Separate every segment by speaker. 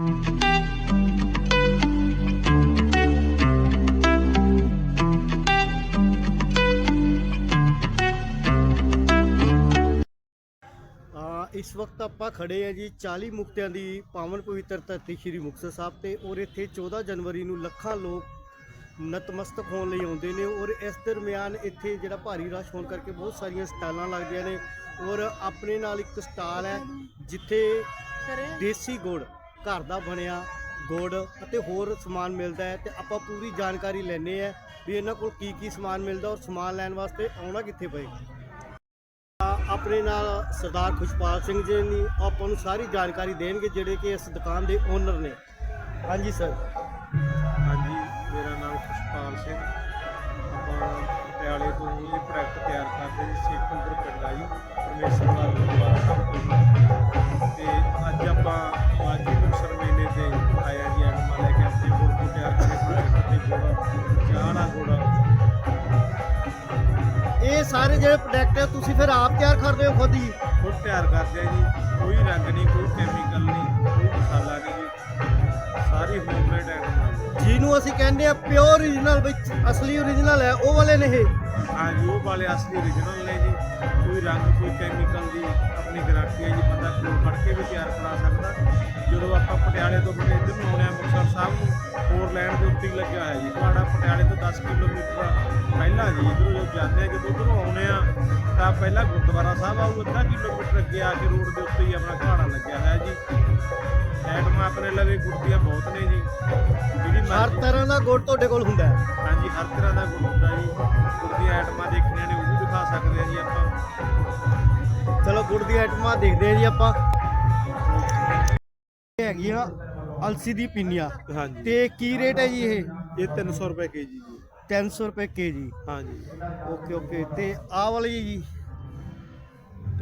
Speaker 1: ਇਸ ਵਕਤ ਆਪਾਂ ਖੜੇ ਆ ਜੀ 40 ਮੁਕਤਿਆਂ ਦੀ ਪਾਵਨ ਪਵਿੱਤਰ ਧਰਤੀ ਸ੍ਰੀ ਮੁਕਤਸਰ ਸਾਹਿਬ ਤੇ ਔਰ ਇੱਥੇ 14 ਜਨਵਰੀ ਨੂੰ ਲੱਖਾਂ ਲੋਕ ਨਤਮਸਤਕ ਹੋਣ ਲਈ ਆਉਂਦੇ ਨੇ ਔਰ ਇਸ ਦਰਮਿਆਨ ਇੱਥੇ ਜਿਹੜਾ ਭਾਰੀ ਰਸ਼ ਹੋਣ ਕਰਕੇ ਬਹੁਤ ਸਾਰੀਆਂ ਸਟਾਲਾਂ ਲੱਗਦੀਆਂ ਨੇ ਔਰ ਆਪਣੇ ਨਾਲ ਇੱਕ ਸਟਾਲ ਹੈ ਜਿੱਥੇ ਦੇਸੀ ਗੁੜ ਘਰ ਦਾ ਬਣਿਆ, ਗੁੜ ਅਤੇ ਹੋਰ ਸਮਾਨ ਮਿਲਦਾ ਹੈ ਤੇ ਆਪਾਂ ਪੂਰੀ ਜਾਣਕਾਰੀ ਲੈਣੇ ਆ ਵੀ ਇਹਨਾਂ ਕੋਲ ਕੀ ਕੀ ਸਮਾਨ ਮਿਲਦਾ ਔਰ ਸਮਾਨ ਲੈਣ ਵਾਸਤੇ ਆਉਣਾ ਕਿੱਥੇ ਪਏਗਾ। ਆਪਣੇ ਨਾਲ ਸਰਦਾਰ ਖੁਸ਼ਪਾਲ ਸਿੰਘ ਜੀ ਨੇ ਆਪਾਂ ਨੂੰ ਸਾਰੀ ਜਾਣਕਾਰੀ ਦੇਣਗੇ ਜਿਹੜੇ ਕਿ ਇਸ ਦੁਕਾਨ ਦੇ ਓਨਰ ਨੇ। ਹਾਂਜੀ ਸਰ
Speaker 2: ਹਾਂਜੀ, ਮੇਰਾ ਨਾਮ ਖੁਸ਼ਪਾਲ ਸਿੰਘ। ਆਪਾਂ ਪਟਿਆਲੇ ਤੋਂ ਇਹ ਪ੍ਰੋਡਕਟ ਤਿਆਰ ਕਰਦੇ ਜੀ ਸੇਖਪੁਰ ਪਿੰਡ ਆ
Speaker 1: ਇਹ ਸਾਰੇ ਜਿਹੜੇ ਪ੍ਰੋਡਕਟ ਹੈ ਤੁਸੀਂ ਫਿਰ ਆਪ ਤਿਆਰ ਕਰਦੇ ਹੋ ਖੁਦ ਹੀ?
Speaker 2: ਗੁੜ ਤਿਆਰ ਕਰਦੇ ਆ ਜੀ। ਕੋਈ ਰੰਗ ਨਹੀਂ ਕੋਈ ਕੈਮੀਕਲ ਨਹੀਂ ਕੋਈ ਮਸਾਲਾ ਨਹੀਂ ਜੀ। ਸਾਰੀ ਹੋਮਮੇਡ ਆਈਟਮ ਆ ਜੀ
Speaker 1: ਜਿਹਨੂੰ ਅਸੀਂ ਕਹਿੰਦੇ ਆ ਪਿਓਰ origignal ਵਿੱਚ ਅਸਲੀ origignal ਹੈ ਉਹ ਵਾਲੇ ਨੇ ਇਹ।
Speaker 2: ਹਾਂਜੀ ਉਹ ਵਾਲੇ ਅਸਲੀ origignal ਨੇ ਜੀ। ਕੋਈ ਰੰਗ ਕੋਈ ਕੈਮੀਕਲ ਦੀ ਆਪਣੀ ਗਾਰੰਟੀ ਹੈ ਜੀ। ਬੰਦਾ ਕੋਲ ਫੜ ਕੇ ਵੀ ਤਿਆਰ ਕਰਾ ਸਕਦਾ। ਜਦੋਂ ਆਪਾਂ ਪਟਿਆਲੇ ਤੋਂ ਬੜੇ ਇੱਧਰ ਨੂੰ ਆਉਂਦੇ ਹਾਂ ਮੁਕਤਸਰ ਸਾਹਿਬ ਨੂੰ ਫੋਰ ਲੈਣ ਦੇ ਉੱਤੇ ਲੱਗਿਆ ਹੋਇਆ ਜੀ। ਤੁਹਾਡਾ ਪਟਿਆਲੇ ਤੋਂ 10 ਕਿਲੋਮੀਟਰ ਪਹਿਲਾਂ ਜੀ ਇੱਧਰੋਂ ਜਦੋਂ ਜਾਂਦੇ ਆ ਜਦੋਂ ਉੱਧਰੋਂ ਆਉਂਦੇ ਆ ਤਾਂ ਪਹਿਲਾਂ ਗੁਰਦੁਆਰਾ ਸਾਹਿਬ ਆਊ ਅੱਧਾ ਕਿਲੋਮੀਟਰ ਅੱਗੇ ਆ ਕੇ ਰੋਡ ਦੇ ਉੱਤੇ ਹੀ ਆਪਣਾ ਘਾੜਾ ਲੱਗਿਆ ਹੋਇਆ ਜੀ। ਐਟਮਾਂ ਆਪਣੇ ਲਵੇ ਗੁੱਡੀਆਂ ਬਹੁਤ ਨੇ ਜੀ। ਜਿਹੜੀ
Speaker 1: ਹਰ ਤਰ੍ਹਾਂ ਦਾ ਗੁੜ ਤੁਹਾਡੇ ਕੋਲ ਹੁੰਦਾ ਹੈ।
Speaker 2: ਹਾਂਜੀ ਹਰ ਤਰ੍ਹਾਂ ਦਾ ਗੁੜ ਹੁੰਦਾ ਜੀ। ਗੁੜ ਦੀਆਂ ਆਈਟਮਾਂ ਦੇਖਣੀਆਂ ਨੇ ਉਹ ਵੀ ਦਿਖਾ ਸਕਦੇ ਆ ਜੀ ਆਪਾਂ।
Speaker 1: ਚਲੋ ਗੁੜ ਦੀ ਆਈਟਮਾਂ ਦੇਖਦੇ ਹਾਂ ਜੀ ਆਪਾਂ। ਇਹ ਹੈਗੀਆਂ ਅਲਸੀ ਦੀ ਪਿੰਨੀਆਂ।
Speaker 2: ਹਾਂਜੀ।
Speaker 1: ਤੇ ਕੀ ਰੇਟ ਹੈ ਜੀ ਇਹ?
Speaker 2: ਇਹ 300 ਰੁਪਏ ਕੇਜੀ ਜੀ
Speaker 1: 300 ਰੁਪਏ ਕੇਜੀ
Speaker 2: ਹਾਂਜੀ।
Speaker 1: Okay okay. ਤੇ ਆਹ ਵਾਲੀ ਜੀ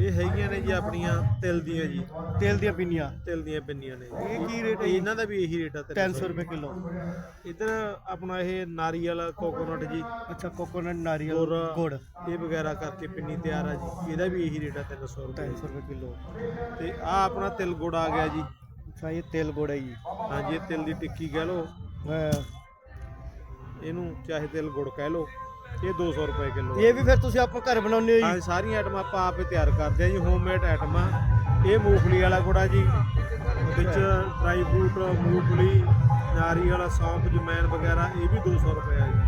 Speaker 2: ਇਹ ਹੈਗੀਆਂ ਨੇ ਜੀ ਆਪਣੀਆਂ ਤਿਲ ਦੀਆਂ ਜੀ।
Speaker 1: ਤੇਲ ਦੀਆਂ ਪਿੰਨੀਆਂ।
Speaker 2: ਤਿਲ ਦੀਆਂ ਪਿੰਨੀਆਂ ਨੇ।
Speaker 1: ਇਹ ਕੀ ਰੇਟ ਹੈ?
Speaker 2: ਇਹਨਾਂ ਦਾ ਵੀ ਇਹੀ ਰੇਟ ਆ
Speaker 1: 300 ਰੁਪਏ ਕਿਲੋ।
Speaker 2: ਇਧਰ ਆਪਣਾ ਇਹ ਨਾਰੀਅਲ ਕੋਕੋਨਟ ਜੀ।
Speaker 1: ਅੱਛਾ ਕੋਕੋਨਟ ਨਾਰੀਅਲ
Speaker 2: ਗੁੜ।
Speaker 1: ਗੁੜ।
Speaker 2: ਇਹ ਵਗੈਰਾ ਕਰਕੇ ਪਿੰਨੀ ਤਿਆਰ ਆ ਜੀ। ਇਹਦਾ ਵੀ ਇਹੀ ਰੇਟ ਆ 300 ਰੁਪਏ
Speaker 1: 300 ਰੁਪਏ ਕਿਲੋ।
Speaker 2: ਤੇ ਆ ਆਪਣਾ ਤਿਲ ਗੁੜ ਆ ਗਿਆ ਜੀ।
Speaker 1: ਅੱਛਾ ਇਹ ਤੇਲ ਗੁੜ ਹੈ ਜੀ।
Speaker 2: ਹਾਂਜੀ ਇਹ ਤਿਲ ਦੀ ਟਿੱਕੀ ਕਹਿ
Speaker 1: ਅਹ
Speaker 2: ਇਹਨੂੰ ਚਾਹੇ ਤਿਲ ਗੁੜ ਕਹਿ ਲਓ ਇਹ 200 ਰੁਪਏ ਕਿਲੋ
Speaker 1: ਇਹ ਵੀ ਫਿਰ ਤੁਸੀਂ ਆਪਾਂ ਘਰ ਬਣਾਉਂਦੇ ਹੋ
Speaker 2: ਹਾਂ
Speaker 1: ਜੀ
Speaker 2: ਸਾਰੀਆਂ ਆਈਟਮਾਂ ਆਪਾਂ ਆਪੇ ਤਿਆਰ ਕਰਦੇ ਆ ਜੀ ਹੋਮਮੇਡ ਆਈਟਮਾਂ ਇਹ ਮੂੰਗਫਲੀ ਵਾਲਾ ਗੁੜਾ ਜੀ। ਵਿੱਚ ਡਰਾਈ ਫਰੂਟ ਮੂੰਗਫਲੀ ਨਾਰੀਅਲ ਸੌਂਫ ਜਮੈਨ ਵਗੈਰਾ ਇਹ ਵੀ 200 ਰੁਪਏ ਆ ਜੀ।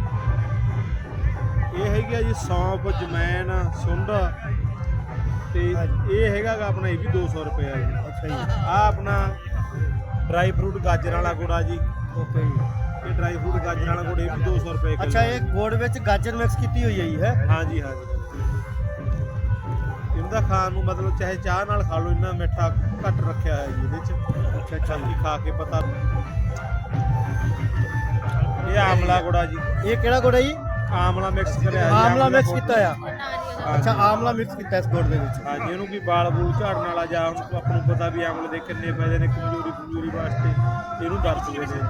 Speaker 2: ਇਹ ਹੈਗੀ ਆ ਜੀ ਸੌਂਫ ਜਮੈਨ ਸੁੰਡ ਤੇ ਇਹ ਹੈਗਾ ਆਪਣਾ ਇਹ ਵੀ 200 ਰੁਪਏ ਆ ਜੀ।
Speaker 1: ਅੱਛਾ ਜੀ।
Speaker 2: ਆ ਆਪਣਾ ਡਰਾਈ ਫਰੂਟ ਗਾਜਰ ਵਾਲਾ ਗੁੜਾ ਜੀ।
Speaker 1: ਓਕੇ ਜੀ।
Speaker 2: ਇਹ ਡਰਾਈ ਫਰੂਟ ਗਾਜਰ ਵਾਲਾ ਗੁੜ ਇਹ ਵੀ 200 ਰੁਪਏ ਕਿਲੋ
Speaker 1: ਅੱਛਾ ਇਹ ਗੁੜ ਵਿੱਚ ਗਾਜਰ ਮਿਕਸ ਕੀਤੀ ਹੋਈ ਹੈ ਜੀ ਹੈ?
Speaker 2: ਹਾਂਜੀ ਹਾਂਜੀ। ਇਹਦਾ ਖਾਣ ਨੂੰ ਮਤਲਬ ਚਾਹੇ ਚਾਹ ਨਾਲ ਖਾ ਲਓ ਇੰਨਾ ਮਿੱਠਾ ਘੱਟ ਰੱਖਿਆ ਹੈ ਜੀ ਇਹਦੇ ਚ।
Speaker 1: ਅੱਛਾ ਅੱਛਾ।
Speaker 2: ਬਾਕੀ ਖਾ ਕੇ ਪਤਾ ਇਹ ਆਮਲਾ ਗੁੜਾ ਜੀ।
Speaker 1: ਇਹ ਕਿਹੜਾ ਗੁੜ ਜੀ?
Speaker 2: ਆਮਲਾ ਮਿਕਸ ਕਰਿਆ ਜੀ
Speaker 1: ਆਮਲਾ ਮਿਕਸ। ਕੀਤਾ ਆ। ਅੱਛਾ ਆਮਲਾ ਮਿਕਸ ਕੀਤਾ ਇਸ ਗੁੜ ਦੇ ਵਿੱਚ?
Speaker 2: ਹਾਂਜੀ ਇਹਨੂੰ ਕੀ ਬਾਲ ਬੂਲ ਝਾੜਨ ਵਾਲਾ ਜਾਂ ਹੁਣ ਆਪਾਂ ਨੂੰ ਪਤਾ ਵੀ ਆਮਲੇ ਦੇ ਕਿੰਨੇ ਫਾਇਦੇ ਨੇ ਕਮਜ਼ੋਰੀ ਕਮਜ਼ੋਰੀ ਵਾਸਤੇ ਇਹਨੂੰ ਵਰਤਦੇ ਨੇ ਜੀ।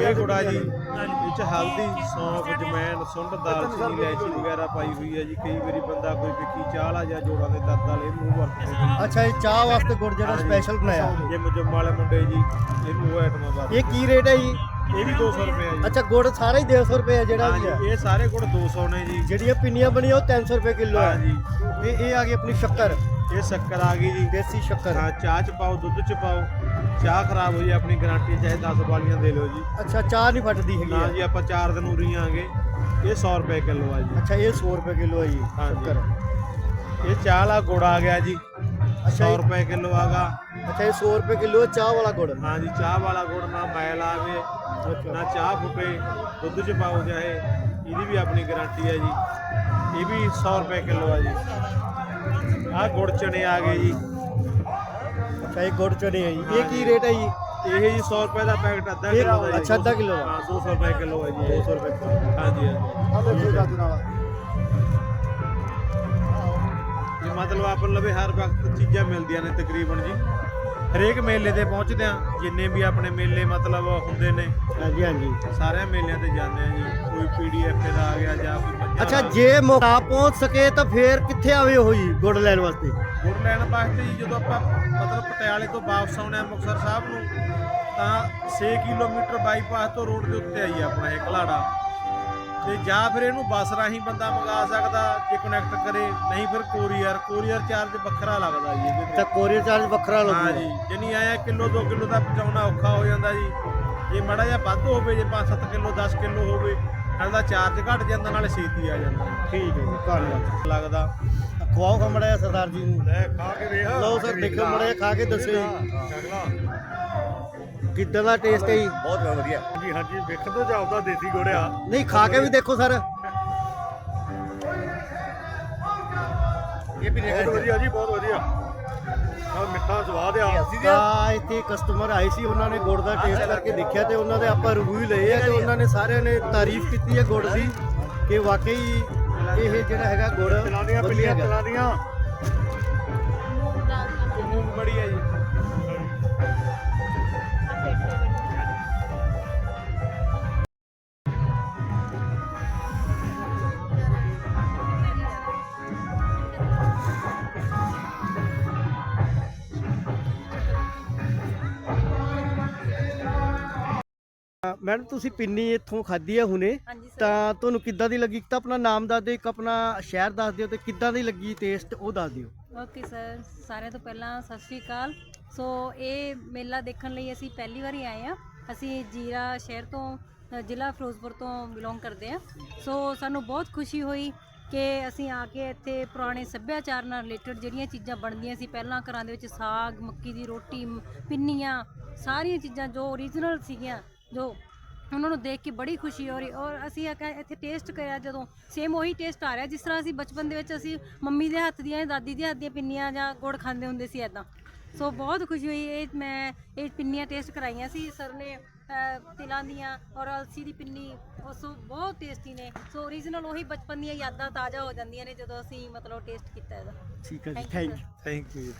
Speaker 2: ਇਹ ਗੁੜਾ ਜੀ ਇਹ ਚ ਹਲਦੀ ਸੌਂਫ ਜਮੈਨ ਸੁੰਡ ਦਾਲਚੀਨੀ ਇਲਾਇਚੀ ਵਗੈਰਾ ਪਾਈ ਹੋਈ ਹੈ ਜੀ ਕਈ ਵਾਰੀ ਬੰਦਾ ਕੋਈ ਫਿੱਕੀ ਚਾਹ ਵਾਲਾ ਜਾਂ ਜੋੜਾਂ ਦੇ ਦਰਦ ਵਾਲੇ ਇਹਨੂੰ ਵਰਤਦੇ ਨੇ
Speaker 1: ਅੱਛਾ ਇਹ ਚਾਹ ਵਾਸਤੇ ਗੁੜ ਜਿਹੜਾ ਸਪੈਸ਼ਲ ਬਣਾਇਆ?
Speaker 2: ਜਿਮ ਜੁਮ ਵਾਲੇ ਮੁੰਡੇ ਜੀ ਇਹਨੂੰ ਉਹ ਆਈਟਮਾਂ ਵਰਤਦੇ
Speaker 1: ਇਹ ਕੀ ਰੇਟ ਹੈ ਜੀ?
Speaker 2: ਇਹ ਵੀ 200 ਰੁਪਏ ਜੀ।
Speaker 1: ਅੱਛਾ ਗੁੜ ਸਾਰਾ ਹੀ 150 ਰੁਪਏ ਹੈ ਜਿਹੜਾ ਵੀ
Speaker 2: ਹਾਂਜੀ, ਇਹ ਸਾਰੇ ਗੁੜ 200 ਨੇ ਜੀ।
Speaker 1: ਜਿਹੜੀਆਂ ਪਿੰਨੀਆਂ ਬਣੀਆਂ ਉਹ 300 ਰੁਪਏ ਕਿਲੋ ਹੈ
Speaker 2: ਹਾਂਜੀ।
Speaker 1: ਤੇ ਇਹ ਆ ਗਈ ਆਪਣੀ ਸ਼ੱਕਰ।
Speaker 2: ਇਹ ਸ਼ੱਕਰ ਆ ਗਈ ਜੀ।
Speaker 1: ਦੇਸੀ ਸ਼ੱਕਰ।
Speaker 2: ਹਾਂ ਚਾਹ ਚ ਪਾਓ ਦੁੱਧ ਚ ਪਾਓ। ਚਾਹ ਖਰਾਬ ਹੋ ਜੇ ਆਪਣੀ ਗਾਰੰਟੀ ਚਾਹੇ 10 ਵਾਲੀਆਂ ਦੇ ਲਓ ਜੀ।
Speaker 1: ਅੱਛਾ ਚਾਹ ਨਹੀਂ ਫਟਦੀ ਹੈਗੀ
Speaker 2: ਨਾ
Speaker 1: ਹੈ।
Speaker 2: ਜੀ ਆਪਾਂ 4 ਦਿਨ ਉਰੀ ਆਂਗੇ। ਇਹ 100 ਰੁਪਏ ਕਿਲੋ ਆ ਜੀ।
Speaker 1: ਅੱਛਾ ਇਹ 100 ਰੁਪਏ ਕਿਲੋ ਹੈ ਜੀ
Speaker 2: ਹਾਂਜੀ।
Speaker 1: ਸ਼ੱਕਰ।
Speaker 2: ਇਹ ਚਾਹ ਵਾਲਾ ਗੁੜ ਆ ਗਿਆ ਜੀ।
Speaker 1: ਅੱਛਾ
Speaker 2: 100
Speaker 1: ਇਹ-
Speaker 2: ਰੁਪਏ ਕਿਲੋ ਆਗਾ
Speaker 1: ਅੱਛਾ ਇਹ 100 ਰੁਪਏ ਕਿਲੋ ਹੈ ਚਾਹ ਵਾਲਾ ਗੁੜ।
Speaker 2: ਹਾਂ ਜੀ ਚਾਹ ਵਾਲਾ ਗੁੜ ਨਾ ਮੈਲ ਆਵੇ ਨਾ ਚਾਹ ਫੁੱਟੇ ਦੁੱਧ ਚ ਪਾਓ ਚਾਹੇ ਇਹਦੀ ਵੀ ਆਪਣੀ ਗਾਰੰਟੀ ਹੈ ਜੀ। ਇਹ ਵੀ 100 ਰੁਪਏ ਕਿਲੋ ਆ ਜੀ। ਆਹ ਗੁੜ ਚਨੇ ਆ ਗਏ ਜੀ।
Speaker 1: ਅੱਛਾ ਇਹ ਗੁੜ ਚਨੇ ਹੈ ਜੀ। ਇਹ ਕੀ ਰੇਟ ਹੈ ਜੀ?
Speaker 2: ਇਹ ਜੀ 100 ਰੁਪਏ ਦਾ ਪੈਕਟ ਅੱਧਾ
Speaker 1: ਇਹ-
Speaker 2: ਕਿਲੋ ਦਾ ਜੀ।
Speaker 1: ਅੱਛਾ, ਅੱਧਾ ਕਿੱਲੋ ਦਾ।
Speaker 2: ਹਾਂ 200 ਰੁਪਏ ਕਿਲੋ ਹੈ ਜੀ।
Speaker 1: 200 ਰੁਪਏ ਕਿਲੋ।
Speaker 2: ਹਾਂਜੀ ਹਾਂਜੀ
Speaker 1: ਆ ਦੇਖੋ ਜੱਜ ਨਾਲ।
Speaker 2: ਇਹ ਮਤਲਬ ਆਪਾਂ ਲਵੇ ਹਰ ਵਕਤ ਚੀਜ਼ਾਂ ਮਿਲਦੀਆਂ ਨੇ ਤਕਰੀਬਨ ਜੀ। ਹਰੇਕ ਮੇਲੇ ਤੇ ਪਹੁੰਚਦੇ ਆ ਜਿੰਨੇ ਵੀ ਆਪਣੇ ਮੇਲੇ ਮਤਲਬ ਹੁੰਦੇ ਨੇ
Speaker 1: ਹਾਂਜੀ ਹਾਂਜੀ।
Speaker 2: ਸਾਰੇ ਮੇਲਿਆਂ ਤੇ ਜਾਂਦੇ ਆ ਜੀ। ਕੋਈ ਪੀਡੀਐਫ ਦਾ ਆ ਗਿਆ ਜਾਂ ਕੋਈ ਪੰਜਾਹ
Speaker 1: ਅੱਛਾ। ਜੇ ਮੌਕਾ ਪਹੁੰਚ ਸਕੇ ਤਾਂ ਫੇਰ ਕਿੱਥੇ ਆਵੇ ਉਹ ਜੀ ਗੁੜ ਲੈਣ ਵਾਸਤੇ?
Speaker 2: ਗੁੜ ਲੈਣ ਵਾਸਤੇ ਜੀ ਜਦੋਂ ਆਪਾਂ ਮਤਲਬ ਪਟਿਆਲੇ ਤੋਂ ਵਾਪਸ ਆਉਣੇ ਆ ਮੁਕਤਸਰ ਸਾਹਿਬ ਨੂੰ ਤਾਂ 6 ਕਿਲੋਮੀਟਰ ਬਾਈਪਾਸ ਤੋਂ ਰੋਡ ਦੇ ਉੱਤੇ ਆਈ ਆਪਣਾ ਇਹ ਘਲਾੜਾ। ਤੇ ਜਾਂ ਫਿਰ ਇਹਨੂੰ ਬੱਸ ਰਾਹੀਂ ਬੰਦਾ ਮੰਗਾ ਸਕਦਾ ਜੇ ਕਨੈਕਟ ਕਰੇ। ਨਹੀਂ ਫਿਰ ਕੋਰੀਅਰ ਕੋਰੀਅਰ ਚਾਰਜ ਵੱਖਰਾ ਲੱਗਦਾ ਜੀ ਇਹਦੇ ਤੇ।
Speaker 1: ਤਾਂ ਕੋਰੀਅਰ ਚਾਰਜ ਵੱਖਰਾ
Speaker 2: ਹਾਂ
Speaker 1: ਲੱਗੂਗਾ
Speaker 2: ਜੀ ਜਨੀ ਆਇਆ ਕਿਲੋ 2 ਕਿਲੋ ਦਾ ਪਹੁੰਚਾਉਣਾ ਔਖਾ ਹੋ ਜਾਂਦਾ ਜੀ। ਜੇ ਮੜਾ ਜਿਹਾ ਵੱਧ ਹੋਵੇ ਜੇ 5-7 ਕਿਲੋ 10 ਕਿਲੋ ਹੋਵੇ ਨਾਲ ਦਾ ਚਾਰਜ ਘਟ ਜਾਂਦਾ ਨਾਲੇ ਛੇਤੀ ਆ ਜਾਂਦਾ। ਜੀ।
Speaker 1: ਠੀਕ ਹੈ ਜੀ ਧੰਨਵਾਦ
Speaker 2: ਲੱਗਦਾ।
Speaker 1: ਖਵਾਓ ਖਾ ਮੜਿਆ ਸਰਦਾਰ ਜੀ ਨੂੰ।
Speaker 2: ਲੈ ਖਾ ਕੇ ਵੇਖ।
Speaker 1: ਲਓ ਸਰ ਦੇਖੋ ਮੜਿਆ ਖਾ ਕੇ ਦੱਸੋ ਜੀ। ਕਿੱਦਾਂ ਦਾ ਟੇਸਟ ਹੈ ਜੀ।
Speaker 3: ਬਹੁਤ ਵਧੀਆ।
Speaker 2: ਜੀ ਹਾਂਜੀ ਵੇਖਣ ਤੋਂ ਜਾਪਦਾ ਦੇਸੀ ਗੋੜਿਆ
Speaker 1: ਨਹੀਂ ਖਾ ਕੇ ਵੀ ਦੇਖੋ ਸਰ।
Speaker 3: ਇਹ ਵੀ
Speaker 2: ਬਹੁਤ ਵਧੀਆ ਜੀ ਬਹੁਤ ਵਧੀਆ। ਆ ਮਿੱਠਾ ਸਵਾਦ ਆ।
Speaker 1: ਤਾਂ ਇੱਥੇ ਕਸਟਮਰ ਆਏ ਸੀ ਉਹਨਾਂ ਨੇ ਗੁੜ ਦਾ ਟੇਸਟ ਕਰਕੇ ਦੇਖਿਆ ਤੇ ਉਹਨਾਂ ਦੇ ਆਪਾਂ ਰਿਵਿਊ ਲਏ ਆ ਤੇ ਉਹਨਾਂ ਨੇ ਸਾਰਿਆਂ ਨੇ ਤਾਰੀਫ ਕੀਤੀ ਹੈ ਗੁੜ ਦੀ ਕਿ ਵਾਕਈ ਇਹ ਜਿਹੜਾ ਹੈਗਾ ਗੁੜ ਵਧੀਆ
Speaker 2: ਪਿੱਲੀਆਂ ਮੂੰਗ ਬੜੀ ਜੀ।
Speaker 1: ਮੈਡਮ ਤੁਸੀਂ ਪਿੰਨੀ ਇੱਥੋਂ ਖਾਧੀ ਹੈ ਹੁਣੇ। ਤਾਂ ਤੁਹਾਨੂੰ ਕਿੱਦਾਂ ਦੀ ਲੱਗੀ? ਤਾਂ ਆਪਣਾ ਨਾਮ ਦੱਸ ਦਿਓ ਇੱਕ ਆਪਣਾ ਸ਼ਹਿਰ ਦੱਸ ਦਿਓ ਤੇ ਕਿੱਦਾਂ ਦੀ ਲੱਗੀ ਟੇਸਟ ਉਹ ਦੱਸ ਦਿਓ।
Speaker 4: ਓਕੇ ਸਰ ਸਾਰਿਆਂ ਤੋਂ ਪਹਿਲਾਂ ਸਤਿ ਸ਼੍ਰੀ ਅਕਾਲ। ਸੋ ਇਹ ਮੇਲਾ ਦੇਖਣ ਲਈ ਅਸੀਂ ਪਹਿਲੀ ਵਾਰੀ ਆਏ ਆ ਅਸੀਂ ਜੀਰਾ ਸ਼ਹਿਰ ਤੋਂ ਜ਼ਿਲ੍ਹਾ ਫਿਰੋਜ਼ਪੁਰ ਤੋਂ ਬਿਲੋਂਗ ਕਰਦੇ ਆ ਸੋ ਸਾਨੂੰ ਬਹੁਤ ਖੁਸ਼ੀ ਹੋਈ ਕਿ ਅਸੀਂ ਆ ਕੇ ਇੱਥੇ ਪੁਰਾਣੇ ਸੱਭਿਆਚਾਰ ਨਾਲ ਰਿਲੇਟਡ ਜਿਹੜੀਆਂ ਚੀਜ਼ਾਂ ਬਣਦੀਆਂ ਸੀ ਪਹਿਲਾਂ ਘਰਾਂ ਦੇ ਵਿੱਚ ਸਾਗ ਮੱਕੀ ਦੀ ਰੋਟੀ ਪਿੰਨੀਆਂ ਸਾਰੀਆਂ ਚੀਜ਼ਾਂ ਜੋ ਓਰੀਜਨਲ ਸੀਗੀਆਂ ਜੋ ਉਹਨਾਂ ਨੂੰ ਦੇਖ ਕੇ ਬੜੀ ਖੁਸ਼ੀ ਹੋ ਰਹੀ ਔਰ ਅਸੀਂ ਆ ਕੇ ਇੱਥੇ ਟੇਸਟ ਕਰਿਆ ਜਦੋਂ। ਸੇਮ ਉਹੀ ਟੇਸਟ ਆ ਰਿਹਾ ਜਿਸ ਤਰ੍ਹਾਂ ਅਸੀਂ ਬਚਪਨ ਦੇ ਵਿੱਚ ਅਸੀਂ ਮੰਮੀ ਦੇ ਹੱਥ ਦੀਆਂ ਦਾਦੀ ਦੇ ਹੱਥ ਦੀਆਂ ਪਿੰਨੀਆਂ ਜਾਂ ਗੁੜ ਖਾਂਦੇ ਹੁੰਦੇ ਸੀ ਐਦਾਂ ਸੋ ਬਹੁਤ ਖੁਸ਼ੀ ਹੋਈ। ਇਹ ਮੈਂ ਇਹ ਪਿੰਨੀਆਂ ਟੇਸਟ ਕਰਾਈਆਂ ਸੀ। ਸਰ ਨੇ ਤਿਲਾਂ ਦੀਆਂ ਔਰ ਅਲਸੀ ਦੀ ਪਿੰਨੀ ਉਹ ਸੋ ਬਹੁਤ ਟੇਸਟੀ ਨੇ। ਸੋ ਓਰੀਜਨਲ ਉਹੀ ਬਚਪਨ ਦੀਆਂ ਯਾਦਾਂ ਤਾਜ਼ਾ ਹੋ ਜਾਂਦੀਆਂ ਨੇ ਜਦੋਂ ਅਸੀਂ ਮਤਲਬ ਟੇਸਟ ਕੀਤਾ ਇਹਦਾ।
Speaker 1: ਠੀਕ ਹੈ ਜੀ। Thank you
Speaker 2: thank you